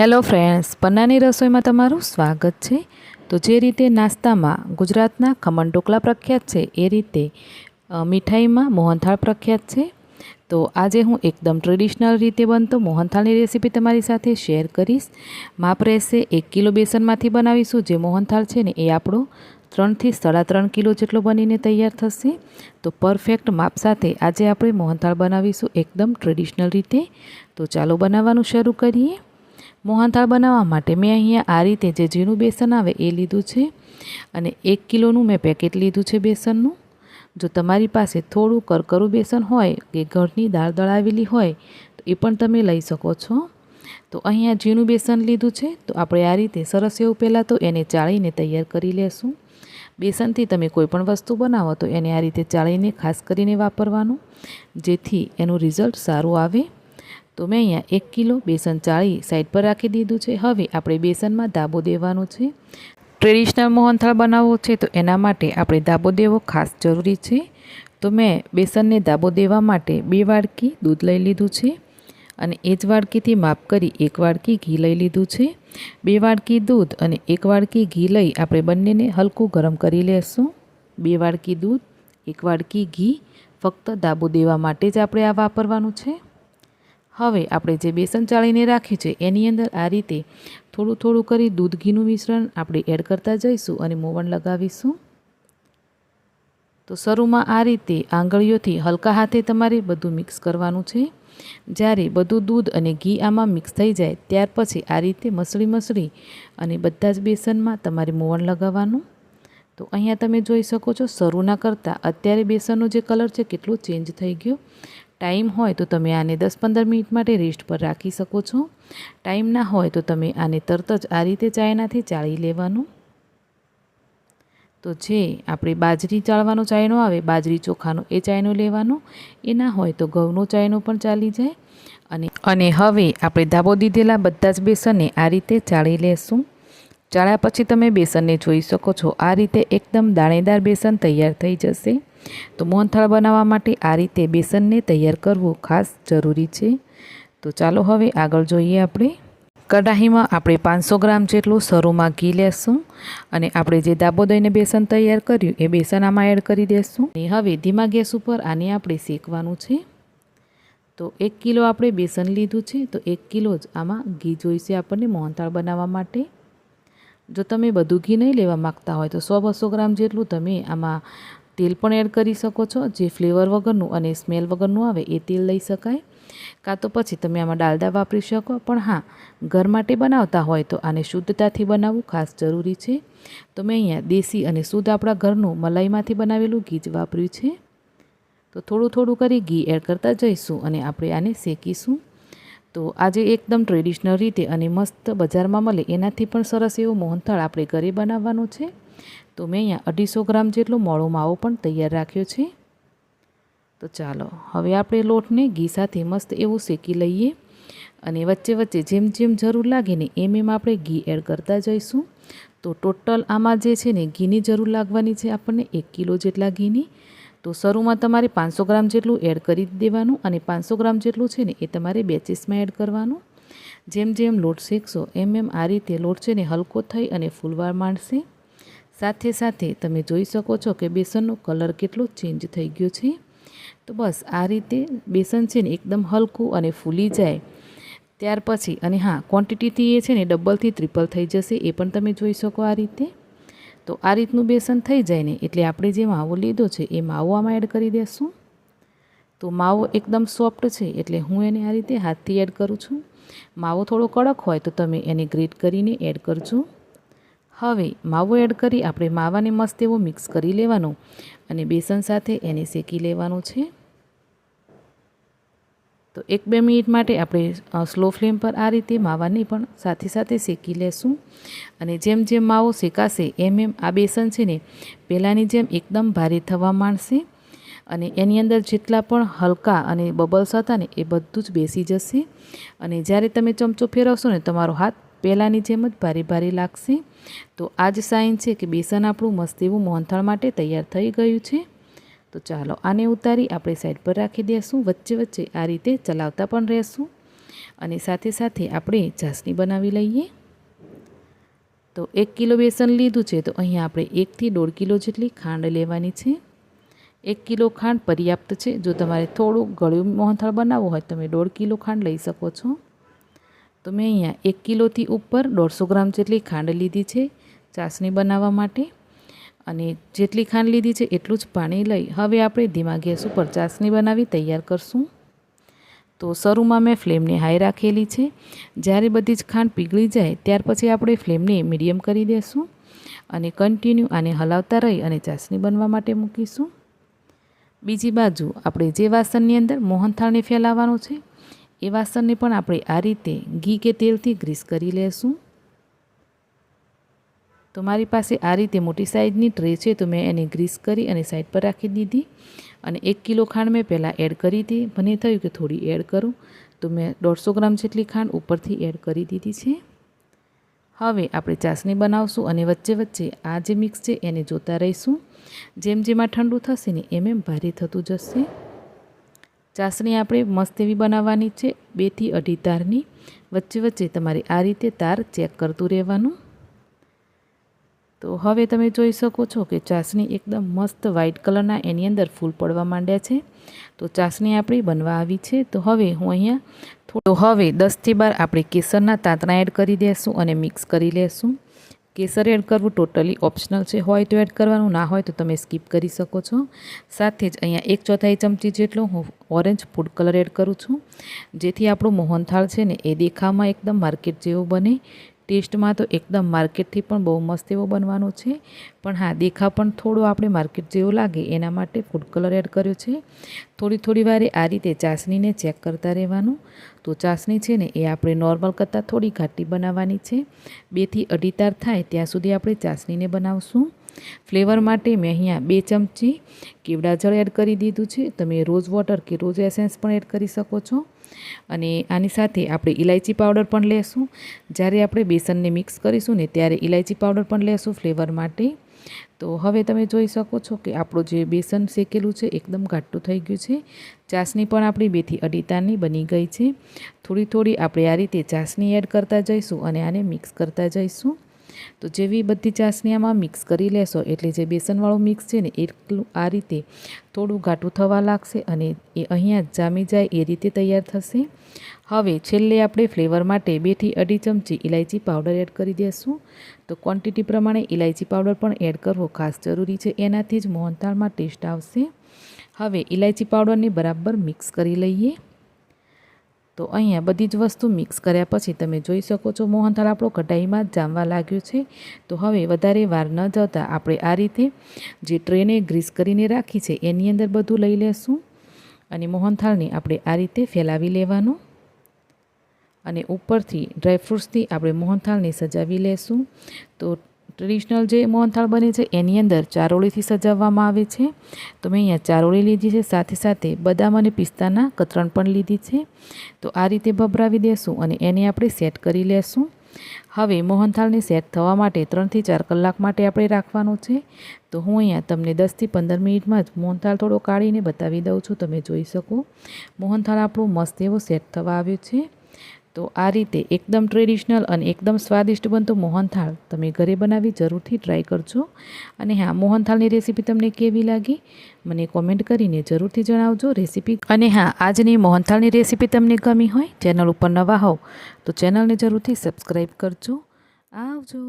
Hello friends પન્નાની રસોઈમાં તમારું સ્વાગત છે. તો જે રીતે નાસ્તામાં ગુજરાતના ખમણ ઢોકળા પ્રખ્યાત છે, એ રીતે મીઠાઈમાં મોહનથાળ પ્રખ્યાત છે. તો આજે હું એકદમ ટ્રેડિશનલ રીતે બનતો મોહનથાળની રેસીપી તમારી સાથે શેર કરીશ. માપ રહેશે એક કિલો બેસનમાંથી બનાવીશું જે મોહનથાળ છે ને એ આપણો ત્રણથી સાડા ત્રણ કિલો જેટલો બનીને તૈયાર થશે. તો પરફેક્ટ માપ સાથે આજે આપણે મોહનથાળ બનાવીશું એકદમ ટ્રેડિશનલ રીતે. તો ચાલો બનાવવાનું શરૂ કરીએ. મોહનથાળ બનાવવા માટે મેં અહીંયા આ રીતે જે ઝીણું બેસન આવે એ લીધું છે અને એક કિલોનું મેં પેકેટ લીધું છે બેસનનું. જો તમારી પાસે થોડું કરકરું બેસન હોય કે ઘરની દાળ દળાવેલી હોય, તો એ પણ તમે લઈ શકો છો. તો અહીંયા ઝીણું બેસન લીધું છે, તો આપણે આ રીતે સરસ એવું પહેલાં તો એને ચાળીને તૈયાર કરી લેશું. બેસનથી તમે કોઈ પણ વસ્તુ બનાવો તો એને આ રીતે ચાળીને ખાસ કરીને વાપરવાનું, જેથી એનું રિઝલ્ટ સારું આવે. તો મેં અહીંયા એક કિલો બેસન ચાળી સાઈડ પર રાખી દીધું છે. હવે આપણે બેસનમાં દાબો દેવાનો છે. ટ્રેડિશનલ મોહનથાળ બનાવવો છે તો એના માટે આપણે દાબો દેવો ખાસ જરૂરી છે. તો મેં બેસનને દાબો દેવા માટે બે વાડકી દૂધ લઈ લીધું છે અને એ જ વાડકીથી માપ કરી એક વાડકી ઘી લઈ લીધું છે. બે વાડકી દૂધ અને એક વાડકી ઘી લઈ આપણે બંનેને હલકું ગરમ કરી લેશું. બે વાડકી દૂધ, એક વાડકી ઘી ફક્ત દાબો દેવા માટે જ આપણે આ વાપરવાનું છે. હવે આપણે જે બેસન ચાળીને રાખ્યું છે, એની અંદર આ રીતે થોડું થોડું કરી દૂધ ઘીનું મિશ્રણ આપણે એડ કરતા જઈશું અને મોવણ લગાવીશું. તો શરૂમાં આ રીતે આંગળીઓથી હલકા હાથે તમારે બધું મિક્સ કરવાનું છે. જ્યારે બધું દૂધ અને ઘી આમાં મિક્સ થઈ જાય, ત્યાર પછી આ રીતે મસળી મસળી અને બધા જ બેસનમાં તમારે મોવણ લગાવવાનું. તો અહીંયા તમે જોઈ શકો છો, શરૂના કરતાં અત્યારે બેસનનો જે કલર છે, કેટલો ચેન્જ થઈ ગયો. ટાઈમ હોય તો તમે આને દસ પંદર મિનિટ માટે રેસ્ટ પર રાખી શકો છો. ટાઈમ ના હોય તો તમે આને તરત જ આ રીતે ચાયનાથી ચાળી લેવાનું. તો જે આપણે બાજરી ચાળવાનો ચાયનો આવે, બાજરી ચોખાનો એ ચાયનો લેવાનો. એ ના હોય તો ઘઉંનો ચાયનો પણ ચાલી જાય. અને અને હવે આપણે ધાબો દીધેલા બધા જ બેસનને આ રીતે ચાળી લેશું. ચાળ્યા પછી તમે બેસનને જોઈ શકો છો. આ રીતે એકદમ દાણેદાર બેસન તૈયાર થઈ જશે. તો મોહનથાળ બનાવવા માટે આ રીતે બેસનને તૈયાર કરવું ખાસ જરૂરી છે. તો ચાલો હવે આગળ જોઈએ આપણે. કઢાહીમાં આપણે પાંચસો ગ્રામ જેટલું સરુમાં ઘી લેશું અને આપણે જે દાબો દઈને બેસન તૈયાર કર્યું એ બેસન આમાં એડ કરી દેશું. અને હવે ધીમા ગેસ ઉપર આને આપણે શેકવાનું છે. તો એક કિલો આપણે બેસન લીધું છે. તો એક કિલો જ આમાં ઘી જોઈશે આપણને મોહનથાળ બનાવવા માટે. જો તમે બધું ઘી નહીં લેવા માગતા હોય તો સો બસો ગ્રામ જેટલું તમે આમાં તેલ પણ એડ કરી શકો છો. જે ફ્લેવર વગરનું અને સ્મેલ વગરનું આવે એ તેલ લઈ શકાય. કાં તો પછી તમે આમાં ડાલડા વાપરી શકો. પણ હા, ઘર માટે બનાવતા હોય તો આને શુદ્ધતાથી બનાવવું ખાસ જરૂરી છે. તો મેં અહીંયા દેશી અને શુદ્ધ આપણા ઘરનું મલાઈમાંથી બનાવેલું ઘી જ વાપર્યું છે. તો થોડું થોડું કરી ઘી એડ કરતા જઈશું અને આપણે આને શેકીશું. તો આજે એકદમ ટ્રેડિશનલ રીતે અને મસ્ત બજારમાં મળે એનાથી પણ સરસ એવો મોહનથાળ આપણે ઘરે બનાવવાનો છે. તો મેં અહીંયા અઢીસો ગ્રામ જેટલો મોળો માવો પણ તૈયાર રાખ્યો છે. તો ચાલો, હવે આપણે લોટને ઘી સાથે મસ્ત એવું શેકી લઈએ અને વચ્ચે વચ્ચે જેમ જેમ જરૂર લાગે ને એમ એમ આપણે ઘી એડ કરતા જઈશું. તો ટોટલ આમાં જે છે ને ઘીની જરૂર લાગવાની છે આપણને એક કિલો જેટલા ઘીની તો શરૂમાં તમારે પાંચસો ગ્રામ જેટલું એડ કરી દેવાનું અને પાંચસો ગ્રામ જેટલું છે ને એ તમારે બેચીસમાં એડ કરવાનું. જેમ જેમ લોટ શેકશો, એમ એમ આ રીતે લોટ છે ને હલકો થઈ અને ફૂલવાર માંડશે. સાથે સાથે તમે જોઈ શકો છો કે બેસનનો કલર કેટલો ચેન્જ થઈ ગયો છે. તો બસ આ રીતે બેસન છે ને એકદમ હલકું અને ફૂલી જાય. ત્યાર પછી, અને હા ક્વોન્ટિટીથી એ છે ને ડબલથી ટ્રિપલ થઈ જશે, એ પણ તમે જોઈ શકો આ રીતે. તો આ રીતનું બેસન થઈ જાય ને એટલે આપણે જે માવો લીધો છે, એ માવો આમાં એડ કરી દેશું. તો માવો એકદમ સોફ્ટ છે એટલે હું એને આ રીતે હાથથી એડ કરું છું. માવો થોડો કડક હોય તો તમે એને ગ્રેટ કરીને એડ કરજો. હવે માવો એડ કરી આપણે માવાને મસ્ત એવો મિક્સ કરી લેવાનો અને બેસન સાથે એને શેકી લેવાનું છે. તો એક બે મિનિટ માટે આપણે સ્લો ફ્લેમ પર આ રીતે માવાની પણ સાથે સાથે શેકી લેશું. અને જેમ જેમ માવો શેકાશે, એમ એમ આ બેસન છે ને, પહેલાંની જેમ એકદમ ભારે થવા માંડશે. અને એની અંદર જેટલા પણ હલકા અને બબલ્સ હતા ને, એ બધું જ બેસી જશે. અને જ્યારે તમે ચમચો ફેરવશો ને, તમારો હાથ પહેલાંની જેમ જ ભારે ભારે લાગશે. તો આ જ સાઇન છે કે બેસન આપણું મસ્ત એવું મોહનથાળ માટે તૈયાર થઈ ગયું છે. તો ચાલો આને ઉતારી આપણે સાઈડ પર રાખી દઈશું વચ્ચે વચ્ચે આ રીતે ચલાવતા પણ રહેશું. અને સાથે સાથે આપણે ચાસણી બનાવી લઈએ. તો એક કિલો બેસન લીધું છે. તો અહીંયા આપણે એકથી દોઢ કિલો જેટલી ખાંડ લેવાની છે. એક કિલો ખાંડ પર્યાપ્ત છે. જો તમારે થોડું ગળ્યું મોહનથાળ બનાવવું હોય તમે દોઢ કિલો ખાંડ લઈ શકો છો. તો મેં અહીંયા એક કિલોથી ઉપર દોઢસો ગ્રામ જેટલી ખાંડ લીધી છે ચાસણી બનાવવા માટે. અને જેટલી ખાંડ લીધી છે એટલું જ પાણી લઈ હવે આપણે ધીમા ગેસ ઉપર ચાસણી બનાવી તૈયાર કરશું. તો શરૂમાં મેં ફ્લેમને હાઈ રાખેલી છે. જ્યારે બધી જ ખાંડ પીગળી જાય ત્યાર પછી આપણે ફ્લેમને મીડિયમ કરી દઈશું અને કન્ટિન્યુ આને હલાવતા રહી અને ચાસણી બનવા માટે મૂકીશું. બીજી બાજુ આપણે જે વાસણની અંદર મોહનથાળને ફેલાવવાનું છે, એ વાસણને પણ આપણે આ રીતે ઘી કે તેલથી ગ્રીસ કરી લેશું. તો મારી પાસે આ રીતે મોટી સાઇઝની ટ્રે છે, તો મેં એને ગ્રીસ કરી અને સાઈડ પર રાખી દીધી અને એક કિલો ખાંડ મેં પહેલાં એડ કરી હતી. મને થયું કે થોડી એડ કરું. તો મેં દોઢસો ગ્રામ જેટલી ખાંડ ઉપરથી એડ કરી દીધી છે. હવે આપણે ચાસણી બનાવશું અને વચ્ચે વચ્ચે આ જે મિક્સ છે, એને જોતા રહીશું. જેમ જેમાં ઠંડુ થશે ને એમ એમ ભારે થતું જશે. ચાસણી આપણે મસ્ત એવી બનાવવાની છે બેથી અઢી તારની. વચ્ચે વચ્ચે તમારે આ રીતે તાર ચેક કરતું રહેવાનું. તો હવે તમે જોઈ શકો છો કે ચાસણી એકદમ મસ્ત વ્હાઇટ કલરના એની અંદર ફૂલ પડવા માંડ્યા છે. તો ચાસણી આપણી બનવા આવી છે. તો હવે હું અહીંયા થોડો હવે દસથી બાર આપણે કેસરના તાંતણા એડ કરી દઈશું અને મિક્સ કરી લેશું. કેસર એડ કરવું ટોટલી ઓપ્શનલ છે. હોય તો એડ કરવાનું, ના હોય તો તમે સ્કીપ કરી શકો છો. સાથે જ અહીંયા એક ચોથાઈ ચમચી જેટલો હું ઓરેન્જ ફૂડ કલર એડ કરું છું. જેથી આપણું મોહનથાળ છે ને એ દેખાવમાં એકદમ માર્કેટ જેવું બને. ટેસ્ટમાં તો એકદમ માર્કેટથી પણ બહુ મસ્ત એવો બનવાનો છે. પણ હા, દેખાવ પણ થોડો આપણે માર્કેટ જેવો લાગે, એના માટે ફૂડ કલર એડ કર્યો છે. થોડી થોડી વારે આ રીતે ચાસણીને ચેક કરતા રહેવાનું. તો ચાસણી છે ને એ આપણે નોર્મલ કરતાં થોડી ઘાટી બનાવવાની છે. બેથી અઢી તાર થાય ત્યાં સુધી આપણે ચાસણીને બનાવશું. ફ્લેવર માટે મેં અહીંયા બે ચમચી કેવડા જળ એડ કરી દીધું છે. તમે રોઝ વોટર કે રોઝ એસેન્સ પણ એડ કરી શકો છો. અને આની સાથે આપણે ઇલાયચી પાવડર પણ લેશું. જ્યારે આપણે બેસનને મિક્સ કરીશું ને ત્યારે ઇલાયચી પાવડર પણ લેશું ફ્લેવર માટે. તો હવે તમે જોઈ શકો છો કે આપણું જે બેસન શેકેલું છે એકદમ ઘાટું થઈ ગયું છે. ચાસણી પણ આપણી બેથી અડીતાની બની ગઈ છે. થોડી થોડી આપણે આ રીતે ચાસણી એડ કરતા જઈશું અને આને મિક્સ કરતા જઈશું. તો જેવી બધી ચાસણી આમાં મિક્સ કરી લેશો, એટલે જે બેસનવાળું મિક્સ છે ને, એટલું આ રીતે થોડું ઘાટું થવા લાગશે અને એ અહીંયા જામી જાય, એ રીતે તૈયાર થશે. હવે છેલ્લે આપણે ફ્લેવર માટે બેથી અઢી ચમચી ઇલાયચી પાવડર એડ કરી દઈશું તો ક્વોન્ટિટી પ્રમાણે ઇલાયચી પાવડર પણ એડ કરવો ખાસ જરૂરી છે, એનાથી જ મોહનથાળમાં ટેસ્ટ આવશે. હવે ઇલાયચી પાવડરને બરાબર મિક્સ કરી લઈએ. તો અહીંયા બધી જ વસ્તુ મિક્સ કર્યા પછી તમે જોઈ શકો છો મોહનથાળ આપણો કઢાઈમાં જ જામવા લાગ્યો છે. તો હવે વધારે વાર ન જતાં આપણે આ રીતે જે ટ્રેને ગ્રીસ કરીને રાખી છે એની અંદર બધું લઈ લેશું અને મોહનથાળને આપણે આ રીતે ફેલાવી લેવાનું. અને ઉપરથી ડ્રાયફ્રૂટ્સથી આપણે મોહનથાળને સજાવી લેશું. તો ટ્રેડિશનલ જે મોહનથાળ બને છે, એની અંદર ચારોળીથી સજાવવામાં આવે છે. તો મેં અહીંયા ચારોળી લીધી છે, સાથે સાથે બદામ અને પિસ્તાના કતરણ પણ લીધી છે. તો આ રીતે ભભરાવી દેશું અને એને આપણે સેટ કરી લેશું. હવે મોહનથાળને સેટ થવા માટે ત્રણથી ચાર કલાક માટે આપણે રાખવાનું છે. તો હું અહીંયા તમને દસથી પંદર મિનિટમાં જ મોહનથાળ થોડો કાઢીને બતાવી દઉં છું, તમે જોઈ શકો. મોહનથાળ આપણું મસ્ત એવો સેટ થવા આવ્યો છે. તો આ રીતે એકદમ ટ્રેડિશનલ અને એકદમ સ્વાદિષ્ટ બનતો મોહનથાળ તમે ઘરે બનાવી જરૂરથી ટ્રાય કરજો. અને હા, મોહનથાળની રેસીપી તમને કેવી લાગી? મને કોમેન્ટ કરીને જરૂરથી જણાવજો રેસીપી અને હા, આજની મોહનથાળની રેસીપી તમને ગમી હોય ચેનલ ઉપર નવા હોવ, તો ચેનલને જરૂરથી સબસ્ક્રાઈબ કરજો. આવજો.